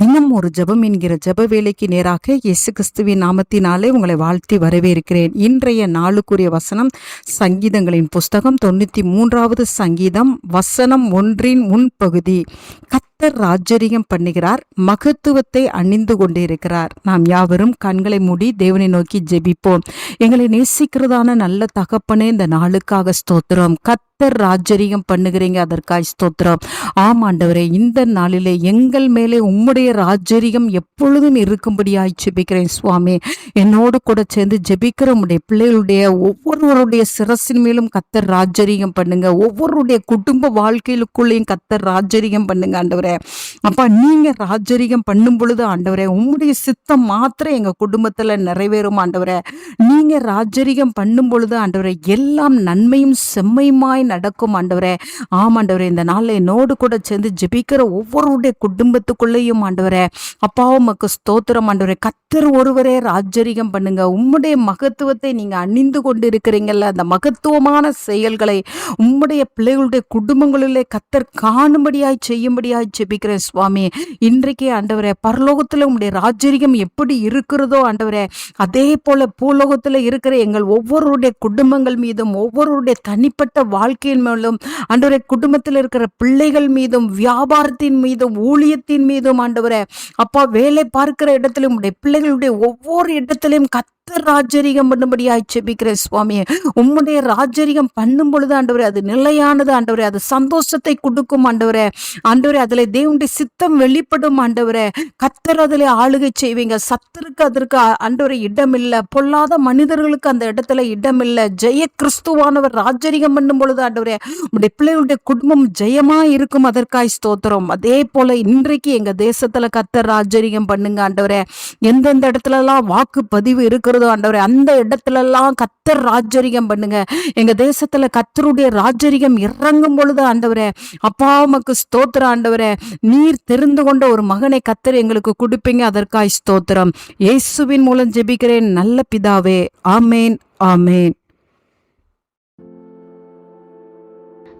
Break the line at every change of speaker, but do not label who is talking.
தினம் ஒரு ஜெபம் என்கிற ஜெப வேலைக்கு நேராக இயேசு கிறிஸ்துவின் நாமத்தினாலே உங்களை வாழ்த்தி வரவேற்கிறேன். இன்றைய நாளுக்குரிய வசனம் சங்கீதங்களின் புஸ்தகம் தொண்ணூற்றி மூன்றாவது சங்கீதம் வசனம் ஒன்றின் முன்பகுதி. கத்தர் ராஜரியம் பண்ணுகிறார் மகத்துவத்தை அணிந்து கொண்டிருக்கிறார். நாம் யாவரும் கண்களை மூடி தேவனை நோக்கி ஜெபிப்போம். எங்களை நேசிக்கிறதான நல்ல தகப்பனே இந்த நாளுக்காக ஸ்தோத்திரம். கத்தர் ராஜரியம் பண்ணுகிறீங்க. அதற்காய் ஸ்தோத்திரம். ஆம் ஆண்டவரே இந்த நாளிலே எங்கள் மேலே உம்முடைய ராஜரியம் எப்பொழுதும் இருக்கும்படியாய் ஜெபிக்கிறேன் சுவாமி. என்னோடு கூட சேர்ந்து ஜெபிக்கிற உம்முடைய பிள்ளைகளுடைய ஒவ்வொருவருடைய சிரசின் மேலும் கத்தர் ராஜரியம் பண்ணுங்க. ஒவ்வொருடைய குடும்ப வாழ்க்கையிலுக்குள்ளேயும் கத்தர் ராஜரியம் பண்ணுங்க ஆண்டவரே. அப்பா நீங்க ராஜரியம் பண்ணும் பொழுது ஆண்டவரே உம்முடைய சித்தம் மாத்திரம் எங்க குடும்பத்துல நிறைவேறும் ஆண்டவரே. நீங்க ராஜரிகம் பண்ணும் பொழுது ஆண்டவரே எல்லாம் நன்மையும் செம்மையுமாய் நடக்கும் ஆண்டவரே. ஆமாண்டவரே இந்த நாளில் என்னோடு கூட சேர்ந்து ஜெபிக்கிற ஒவ்வொருடைய குடும்பத்துக்குள்ளேயும் ஆண்டவரே. அப்பா உமக்கு ஸ்தோத்திரம் ஆண்டவரே. கத்தர் ஒருவரே ராஜரிகம் பண்ணுங்க. உம்முடைய மகத்துவத்தை நீங்க அணிந்து கொண்டு இருக்கிறீங்கல்ல அந்த மகத்துவமான செயல்களை உம்முடைய பிள்ளைகளுடைய குடும்பங்களிலே கத்தர் காணும்படியாய் செய்யும்படியாய் ஜெபிக்கிறேன் சுவாமி. இன்றைக்கே ஆண்டவரே பரலோகத்தில் உம்முடைய ராஜரிகம் எப்படி இருக்கிறதோ ஆண்டவரே. அதே போல பூலோகத்தில் இருக்கிற எங்கள் ஒவ்வொருடைய குடும்பங்கள் மீதும் ஒவ்வொருடைய தனிப்பட்ட வாழ்க்கை வாழ்க்கையின் மேலும் ஆண்டவரே குடும்பத்தில் இருக்கிற பிள்ளைகள் மீதும் வியாபாரத்தின் மீதும் ஊழியத்தின் மீதும் ஆண்டவரை அப்பா வேலை பார்க்கிற இடத்திலும் உடைய பிள்ளைகளுடைய ஒவ்வொரு இடத்திலையும் கத் ராஜரிகம் பண்ணும்படியாய் செபிக்கிறேன் சுவாமி உம்முடைய ராஜரிகம் பண்ணும் பொழுது ஆண்டவரே அது நிலையானது ஆண்டவரே அது சந்தோஷத்தை கொடுக்கும் ஆண்டவரே. ஆண்டவரே அதில் தேவனுடைய சித்தம் வெளிப்படும் ஆண்டவரே. கத்தர் அதில் ஆளுகை செய்வீங்க. சத்தருக்கு அதற்கு ஆண்டவரை இடமில்லை. இடம் பொல்லாத மனிதர்களுக்கு அந்த இடத்துல இடம் ஜெய கிறிஸ்துவானவர் ராஜரிகம் பண்ணும் பொழுது ஆண்டவரே உடைய பிள்ளைகளுடைய குடும்பம் ஜெயமா இருக்கும் அதற்காய் ஸ்தோத்திரம். அதே போல இன்றைக்கு எங்க தேசத்துல கத்தர் ராஜரிகம் பண்ணுங்க ஆண்டவரே. எந்தெந்த இடத்துல எல்லாம் வாக்குப்பதிவு இருக்கிறதோ ஆண்டவரே அந்த இடத்துல எல்லாம் கத்தர் ராஜரிகம் பண்ணுங்க. எங்க தேசத்துல கத்தருடைய ராஜரிகம் இறங்கும் பொழுது ஆண்டவரே அப்பா உமக்கு ஸ்தோத்திரம் ஆண்டவரே. நீர் தெரிந்து கொண்ட ஒரு மகனை கத்தர் எங்களுக்கு கொடுப்பீங்க அதற்காய் ஸ்தோத்திரம். இயேசுவின் மூலம் ஜெபிக்கிறேன் நல்ல பிதாவே. ஆமேன் ஆமேன்.